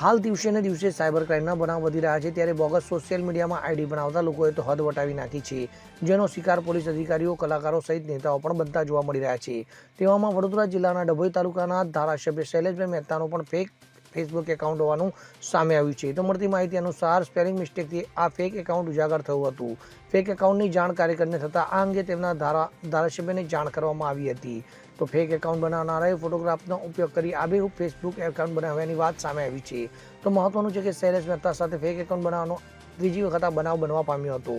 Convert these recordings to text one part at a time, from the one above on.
હાલ દિવસે ને દિવસે સાયબર ક્રાઇમના બનાવ વધી રહ્યા છે. ત્યારે બોગસ સોશિયલ મીડિયામાં આઈડી બનાવતા લોકોએ તો હદ વટાવી નાખી છે, જેનો શિકાર પોલીસ અધિકારીઓ, કલાકારો સહિત નેતાઓ પણ બનતા જોવા મળી રહ્યા છે. તેવામાં વડોદરા જિલ્લાના ડભોઈ તાલુકાના ધારાસભ્ય શૈલેષભાઈ મહેતાનો પણ ફેક ફેસબુક એકાઉન્ટ હોવાનું સામે આવ્યું છે. તો મળતી માહિતી અનુસાર સ્પેલિંગ મિસ્ટેકથી આ ફેક એકાઉન્ટ ઉજાગર થયું હતું. ફેક એકાઉન્ટની જાણ કાર્યકરને થતાં આ અંગે તેમના ધારા, ધારાસભ્યને જાણ કરવામાં આવી હતી. તો ફેક એકાઉન્ટ બનાવનારાએ ફોટોગ્રાફનો ઉપયોગ કરી આબેહૂબ ફેસબુક એકાઉન્ટ બનાવવાની વાત સામે આવી છે. તો મહત્વનું છે કે શૈલેષ મહેતા સાથે ફેક એકાઉન્ટ બનાવવાનો ત્રીજી વખત આ બનાવ બનવા પામ્યો હતો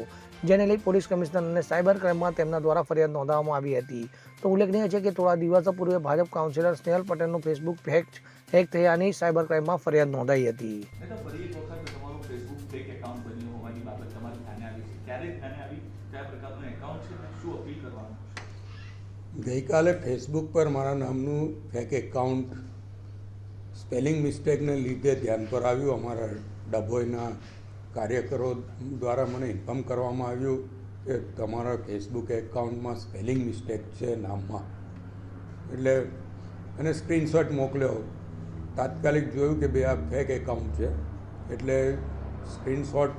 જેને લઈ પોલીસ કમિશનર અને સાયબર ક્રાઇમમાં તેમના દ્વારા ફરિયાદ નોંધાવવામાં આવી હતી. તો ઉલ્લેખનીય છે કે થોડા દિવસો પૂર્વે ભાજપ કાઉન્સિલર સ્નેહલ પટેલનું ફેસબુક હેક હેક થયાની સાયબર ક્રાઇમમાં ફરિયાદ નોંધાઈ હતી. નહીં તો ફરી એક વખત તમારું ફેસબુક ફેક એકાઉન્ટ બન્યું હોવાની બાબત તમારી ધ્યાને આવી છે. ક્યારે ધ્યાને આવી? કયા પ્રકારનું એકાઉન્ટ છે અને શું અપીલ કરવાનું છે? ગઈકાલે ફેસબુક પર મારા નામનું ફેક એકાઉન્ટ સ્પેલિંગ મિસ્ટેકને લીધે ધ્યાન પર આવ્યું. અમારા ડભોઈના કાર્યકરો દ્વારા મને ઇન્ફોર્મ કરવામાં આવ્યું કે તમારા ફેસબુક એકાઉન્ટમાં સ્પેલિંગ મિસ્ટેક છે નામમાં. એટલે એને સ્ક્રીનશોટ મોકલ્યો. તાત્કાલિક જોયું કે ભાઈ આ ફેક એકાઉન્ટ છે. એટલે સ્ક્રીનશોટ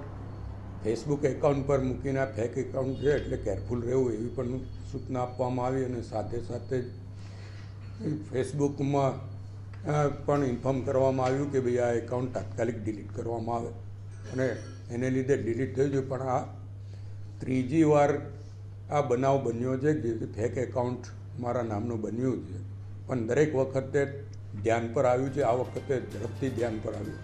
ફેસબુક એકાઉન્ટ પર મૂકીને આ ફેક એકાઉન્ટ છે એટલે કેરફુલ રહેવું એવી પણ સૂચના આપવામાં આવી અને સાથે સાથે જ ફેસબુકમાં પણ ઇન્ફોર્મ કરવામાં આવ્યું કે ભાઈ આ એકાઉન્ટ તાત્કાલિક ડિલીટ કરવામાં આવે. અને એને લીધે ડિલીટ થઈ ગયું. પણ આ ત્રીજી વાર આ બનાવ બન્યો છે જે ફેક એકાઉન્ટ મારા નામનું બન્યું છે. પણ દરેક વખતે ધ્યાન પર આવ્યું છે. આ વખતે ઝડપથી ધ્યાન પર આવ્યું.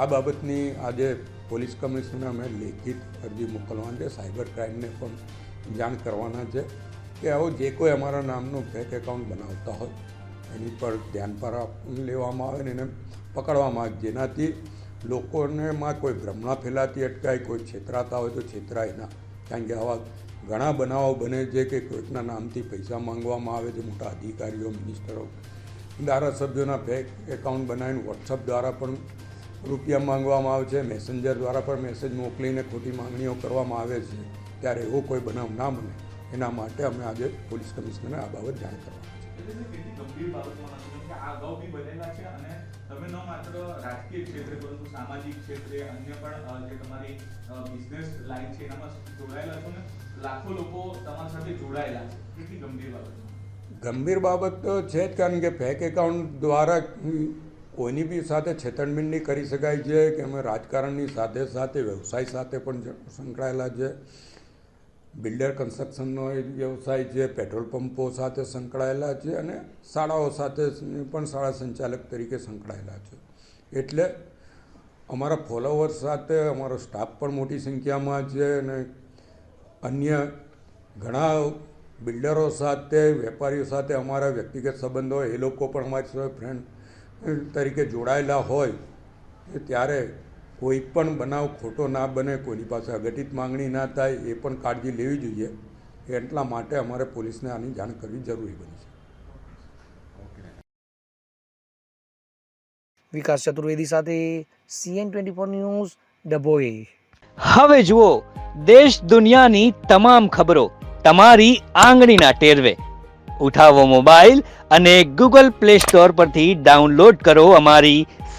આ બાબતની આજે પોલીસ કમિશનરને અમે લેખિત અરજી મોકલવાની છે. સાયબર ક્રાઇમને પણ જાણ કરવાના છે કે આવો જે કોઈ અમારા નામનું ફેક એકાઉન્ટ બનાવતા હોય, એની પર ધ્યાન પર લેવામાં આવે ને એને પકડવામાં આવે. જેનાથી લોકોને માં કોઈ ભ્રમણા ફેલાતી, અટકાય, કોઈ છેતરાતા હોય તો છેતરાય ના. કારણ કે આવા ઘણા બનાવો બને છે કે કોઈકના નામથી પૈસા માંગવામાં આવે છે, મોટા અધિકારીઓ, મિનિસ્ટરો. ધારાસભ્યોના ફેક એકાઉન્ટ બનાવીને વોટ્સઅપ દ્વારા પણ રૂપિયા માંગવામાં આવે છે મેસેન્જર દ્વારા પણ મેસેજ મોકલીને ખોટી માંગણીઓ કરવામાં આવે છે. ત્યારે એવો કોઈ બનાવ ના બને. એના માટે અમે આજે પોલીસ કમિશનરને આ બાબત જાણ કરવાની છે એટલે કેટલી ગંભીર બાબતમાં નથી કે આ અગાઉ બી બનેલા છે અને તમે ન માત્ર રાજકીય ક્ષેત્રે પરંતુ સામાજિક ક્ષેત્રે અન્ય પણ જે તમારી બિઝનેસ લાઈન છે એનામાં જોડાયેલા છો ને, લાખો લોકો તમારી સાથે જોડાયેલા છે. કેટલી ગંભીર બાબત ગંભીર બાબત તો છે જ કારણ કે ફેક એકાઉન્ટ દ્વારા કોઈની બી સાથે છેતરપિંડી કરી શકાય છે, કે અમે રાજકારણની સાથે સાથે વ્યવસાય સાથે પણ સંકળાયેલા છે. બિલ્ડર કન્સ્ટ્રક્શનનો એક વ્યવસાય છે, પેટ્રોલ પંપો સાથે સંકળાયેલા છે અને શાળાઓ સાથે પણ શાળા સંચાલક તરીકે સંકળાયેલા છે. એટલે અમારા ફોલોવર્સ સાથે, અમારો સ્ટાફ પણ મોટી સંખ્યામાં છે અને અન્ય ઘણા બિલ્ડરો સાથે, વેપારીઓ સાથે અમારા વ્યક્તિગત સંબંધો, એ લોકો પણ અમારી સાથે ફ્રેન્ડ તરીકે જોડાયેલા હોય ત્યારે કોઈ પણ બનાવ ખોટો ના બને કોઈની પાસે અઘટિત માંગણી ના થાય એ પણ કાળજી લેવી જોઈએ. એટલા માટે અમારે પોલીસને આની જાણ કરવી જરૂરી બની છે. વિકાસ ચતુર્વેદી સાથે CN twenty four news Dabhoi. હવે જુઓ દેશ દુનિયાની તમામ ખબરો તમારી આંગળીના ટેરવે. ઉઠાવો મોબાઈલ અને ગૂગલ પ્લે સ્ટોર પરથી ડાઉનલોડ કરો અમારી